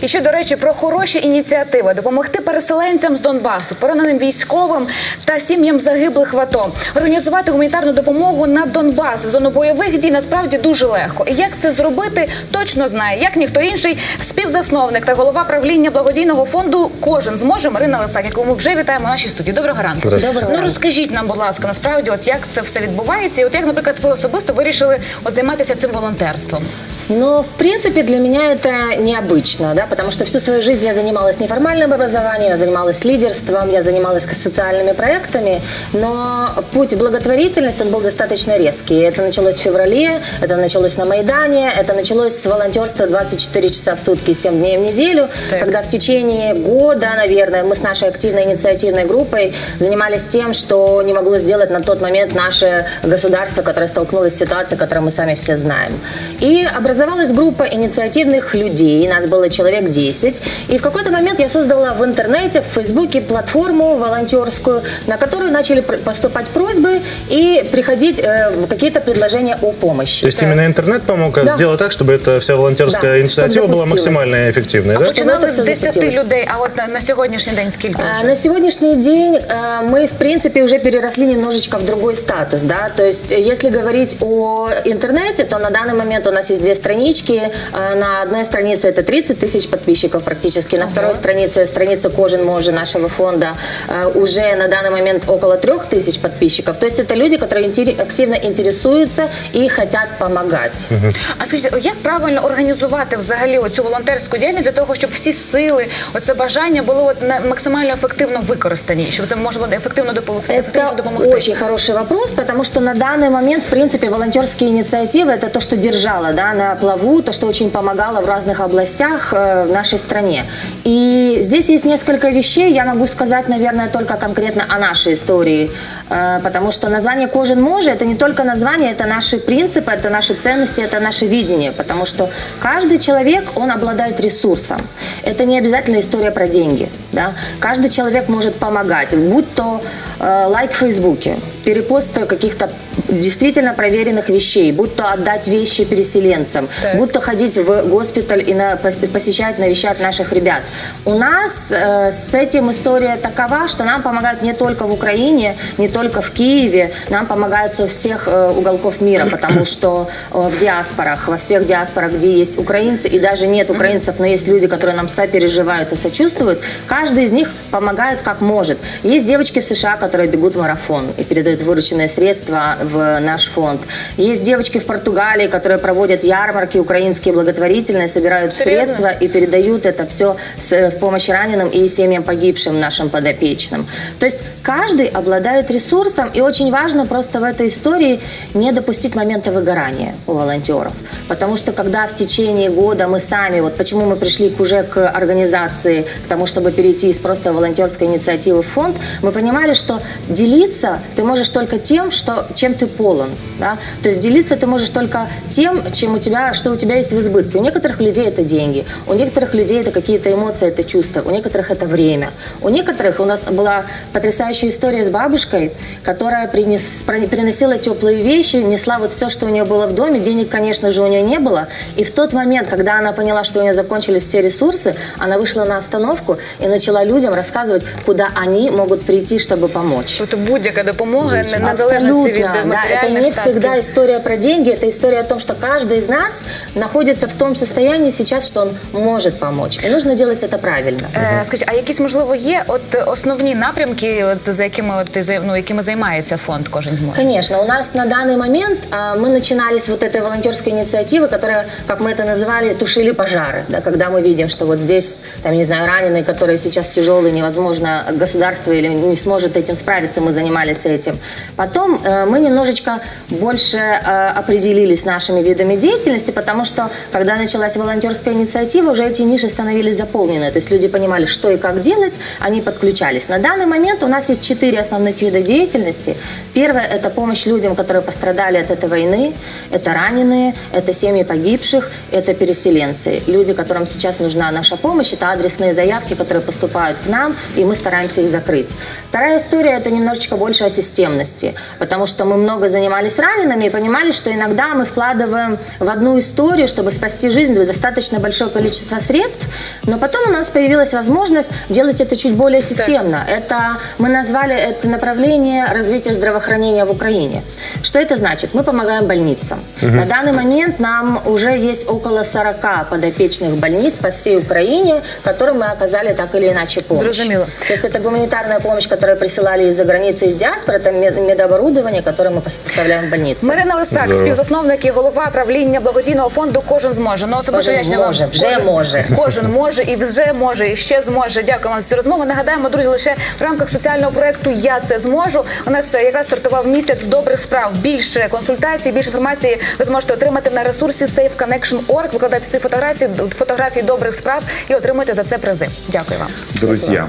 І ще до речі про хороші ініціативи допомогти переселенцям з Донбасу, пораненим військовим та сім'ям загиблих в АТО. Організувати гуманітарну допомогу на Донбас в зону бойових дій насправді дуже легко. І як це зробити, точно знає, як ніхто інший, співзасновник та голова правління благодійного фонду. Кожен зможе Марина Лисак, яку ми вже вітаємо в нашій студії. Доброго ранку. Ну розкажіть нам, будь ласка, насправді, от як це все відбувається, і от як, наприклад, ви особисто вирішили от займатися цим волонтерством. Но, в принципе, для меня это необычно, да, потому что всю свою жизнь я занималась неформальным образованием, я занималась лидерством, я занималась социальными проектами, но путь в благотворительность, он был достаточно резкий. Это началось в феврале, это началось на Майдане, это началось с волонтерства 24 часа в сутки, 7 дней в неделю, Так. когда в течение года, наверное, мы с нашей активной инициативной группой занимались тем, что не могло сделать на тот момент наше государство, которое столкнулось с ситуацией, которую мы сами все знаем. И образовалась группа инициативных людей, нас было человек 10, и в какой-то момент я создала в интернете, в Фейсбуке платформу волонтерскую, на которую начали пр- поступать просьбы и приходить э, какие-то предложения о помощи. То есть именно интернет помог Да. сделать так, чтобы эта вся волонтерская Да, инициатива чтобы была запустилась. максимально эффективной, да? чтобы Починали это з все 10 запустилось. людей, а от на, на сьогоднішній день скільки А, вже? На сегодняшний день э, мы, в принципе, уже переросли немножечко в другой статус, да, то есть э, если говорить о интернете, то на данный момент у нас есть две странички, Э, на одной странице это 30 тысяч подписчиков практически, на второй странице, страница Кожин Може нашего фонда, э, уже на данный момент около 3 тысяч подписчиков, то есть это люди, которые интери- активно интересуются и хотят помогать. А скажіть, як правильно організувати взагалі оцю волонтерську діяльність для того, щоб всі сили, оце бажання були от на- максимально ефективно використані, щоб це можна було ефективно допомогти? ефективніше Это допомогти? очень хороший вопрос, потому что на данный момент, в принципе, волонтерские инициативы – это то, что держало да, на плаву, то, что очень помогало в разных областях э, в нашей стране. И здесь есть несколько вещей. Я могу сказать, наверное, только конкретно о нашей истории, э, потому что название «Кожен може» – это не только название, это наши принципы, это наши ценности, это наше видение, потому что каждый человек, он обладает ресурсом. Это не обязательно история про деньги. Да? Каждый человек может помогать, будь то э, лайк в Фейсбуке, перепост каких-то действительно проверенных вещей, будь то отдать вещи переселенцам, Так. будь то ходить в госпиталь и на- пос- посещать, навещать наших ребят. У нас э, с этим история такова, что нам помогают не только в Украине, не только в Киеве, нам помогают со всех э, уголков мира, потому что э, в диаспорах, во всех диаспорах, где есть украинцы, и даже нет украинцев, но есть люди, которые нам сопереживают и сочувствуют, каждый из них помогает как может. Есть девочки в США, которые бегут марафон и передают вырученные средства в наш фонд. Есть девочки в Португалии, которые проводят ярмарки украинские благотворительные, собирают Серьезно? средства и передают это все в помощь раненым и семьям погибшим нашим подопечным. То есть каждый обладает ресурсом, и очень важно просто в этой истории не допустить момента выгорания у волонтеров. Потому что когда в течение года мы сами, вот почему мы пришли уже к организации, к тому, чтобы перейти из просто волонтерской инициативы в фонд, мы понимали, что делиться ты можешь только тем, что, чем ты полон. Да? То есть делиться ты можешь только тем, чем у тебя, что у тебя есть в избытке. У некоторых людей это деньги, у некоторых людей это какие-то эмоции, это чувства, у некоторых это время. У некоторых у нас была потрясающая история с бабушкой, которая принес, прони- приносила теплые вещи, несла вот все, что у нее было в доме. Денег, конечно же, у нее не было. И в тот момент, когда она поняла, что у нее закончились все ресурсы, она вышла на остановку и начала людям рассказывать, куда они могут прийти, чтобы помочь. Тобто будь-яка допомога не незалежності від Абсолютно, да, это матеріальних не статків. всегда история про деньги, это история о том, что каждый из нас находится в том состоянии сейчас, что он может помочь. И нужно делать это правильно. Е, Скажіть, а якісь можливо є от основні напрямки, от, за якими от, ти зай- ну, якими займається фонд кожен зможе? Конечно, у нас на данный момент а, мы начинали с вот этой волонтерской инициативы, которая, как мы это называли, тушили пожары. Да, когда мы видим, что вот здесь, там, не знаю, раненый, который сейчас тяжелый, невозможно, государство или не сможет этим справиться, мы занимались этим. Потом э, мы немножечко больше э, определились с нашими видами деятельности, потому что, когда началась волонтерская инициатива, уже эти ниши становились заполнены. То есть люди понимали, что и как делать, они подключались. На данный момент у нас есть четыре основных вида деятельности. Первое – это помощь людям, которые пострадали от этой войны. Это раненые, это семьи погибших, это переселенцы. Люди, которым сейчас нужна наша помощь, это адресные заявки, которые поступают к нам, и мы стараемся их закрыть. Вторая история – это немножечко больше о системности, потому что мы много занимались ранеными и понимали, что иногда мы вкладываем в одну историю, чтобы спасти жизнь, достаточно большое количество средств, но потом у нас появилась возможность делать это чуть более системно. Это мы назвали это направление развития здравоохранения в Украине. Что это значит? Мы помогаем больницам. На данный момент нам уже есть около 40 подопечных больниц по всей Украине, которым мы оказали так или иначе помощь. Зрозуміло. То есть это гуманитарная помощь, которую присылали из-за границы, из диаспоры, это мед- медоборудование, которое мы поставляем в больницы. Марина Лисак, Здорово. співзасновник і голова правління благодійного фонду Кожен зможе. Ну особисто Кожен вдячна вам. може, вже Кожен- може. Кожен може і вже може, і ще зможе. Дякую вам за цю розмову. Нагадаємо, друзі, лише в рамках соціального проекту Я це зможу. У нас е, якраз стартував місяць добрих справ. Більше консультацій, більше інформації ви зможете отримати на ресурсі SafeConnection.org. Викладайте ці фотографії, фотографії добрих справ і отримуйте за це призи. Дякую вам. Друзья,